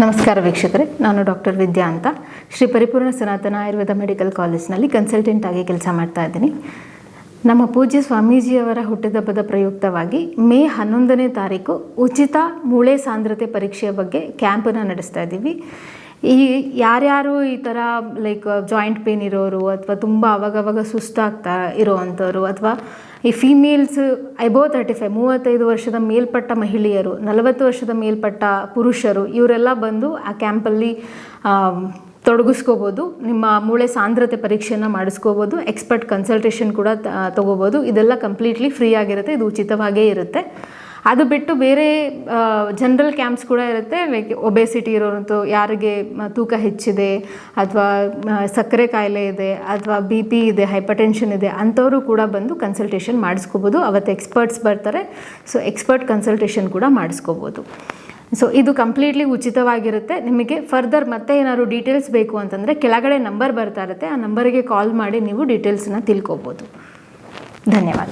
ನಮಸ್ಕಾರ ವೀಕ್ಷಕರೇ, ನಾನು ಡಾಕ್ಟರ್ ವಿದ್ಯಾ ಅಂತ. ಶ್ರೀ ಪರಿಪೂರ್ಣ ಸನಾತನ ಆಯುರ್ವೇದ ಮೆಡಿಕಲ್ ಕಾಲೇಜ್ನಲ್ಲಿ ಕನ್ಸಲ್ಟೆಂಟ್ ಆಗಿ ಕೆಲಸ ಮಾಡ್ತಾ ಇದ್ದೀನಿ. ನಮ್ಮ ಪೂಜ್ಯ ಸ್ವಾಮೀಜಿಯವರ ಹುಟ್ಟಿದಬ್ಬದ ಪ್ರಯುಕ್ತವಾಗಿ ಮೇ ಹನ್ನೊಂದನೇ ತಾರೀಕು ಉಚಿತ ಮೂಳೆ ಸಾಂದ್ರತೆ ಪರೀಕ್ಷೆಯ ಬಗ್ಗೆ ಕ್ಯಾಂಪನ್ನು ನಡೆಸ್ತಾ ಇದ್ದೀವಿ. ಈ ಯಾರ್ಯಾರು ಈ ಥರ ಲೈಕ್ ಜಾಯಿಂಟ್ ಪೇನ್ ಇರೋರು ಅಥವಾ ತುಂಬ ಅವಾಗವಾಗ ಸುಸ್ತಾಗ್ತಾ ಇರೋವಂಥವ್ರು ಅಥವಾ ಈ ಫೀಮೇಲ್ಸ್ ಐಬೋ ತರ್ಟಿ ಫೈವ್ ಮೂವತ್ತೈದು ವರ್ಷದ ಮೇಲ್ಪಟ್ಟ ಮಹಿಳೆಯರು, ನಲವತ್ತು ವರ್ಷದ ಮೇಲ್ಪಟ್ಟ ಪುರುಷರು, ಇವರೆಲ್ಲ ಬಂದು ಆ ಕ್ಯಾಂಪಲ್ಲಿ ತೊಡಗಿಸ್ಕೋಬೋದು. ನಿಮ್ಮ ಮೂಳೆ ಸಾಂದ್ರತೆ ಪರೀಕ್ಷೆಯನ್ನು ಮಾಡಿಸ್ಕೋಬೋದು. ಎಕ್ಸ್ಪರ್ಟ್ ಕನ್ಸಲ್ಟೇಷನ್ ಕೂಡ ತಗೋಬೋದು. ಇದೆಲ್ಲ ಕಂಪ್ಲೀಟ್ಲಿ ಫ್ರೀ ಆಗಿರುತ್ತೆ. ಇದು ಉಚಿತವಾಗೇ ಇರುತ್ತೆ. ಅದು ಬಿಟ್ಟು ಬೇರೆ ಜನರಲ್ ಕ್ಯಾಂಪ್ಸ್ ಕೂಡ ಇರುತ್ತೆ. ಲೈಕ್ ಒಬೆಸಿಟಿ ಇರೋರಂತೂ ಯಾರಿಗೆ ತೂಕ ಹೆಚ್ಚಿದೆ, ಅಥವಾ ಸಕ್ಕರೆ ಕಾಯಿಲೆ ಇದೆ, ಅಥವಾ ಬಿ ಪಿ ಇದೆ ಹೈಪರ್ಟೆನ್ಷನ್ ಇದೆ, ಅಂಥವರು ಕೂಡ ಬಂದು ಕನ್ಸಲ್ಟೇಷನ್ ಮಾಡಿಸ್ಕೋಬೋದು. ಅವತ್ತು ಎಕ್ಸ್ಪರ್ಟ್ಸ್ ಬರ್ತಾರೆ ಸೊ ಎಕ್ಸ್ಪರ್ಟ್ ಕನ್ಸಲ್ಟೇಷನ್ ಕೂಡ ಮಾಡಿಸ್ಕೋಬೋದು. ಸೊ ಇದು ಕಂಪ್ಲೀಟ್ಲಿ ಉಚಿತವಾಗಿರುತ್ತೆ. ನಿಮಗೆ ಫರ್ದರ್ ಮತ್ತೆ ಏನಾದ್ರು ಡೀಟೇಲ್ಸ್ ಬೇಕು ಅಂತಂದರೆ ಕೆಳಗಡೆ ನಂಬರ್ ಬರ್ತಾ ಇರುತ್ತೆ. ಆ ನಂಬರಿಗೆ ಕಾಲ್ ಮಾಡಿ ನೀವು ಡೀಟೇಲ್ಸನ್ನ ತಿಳ್ಕೊಬೋದು. ಧನ್ಯವಾದ.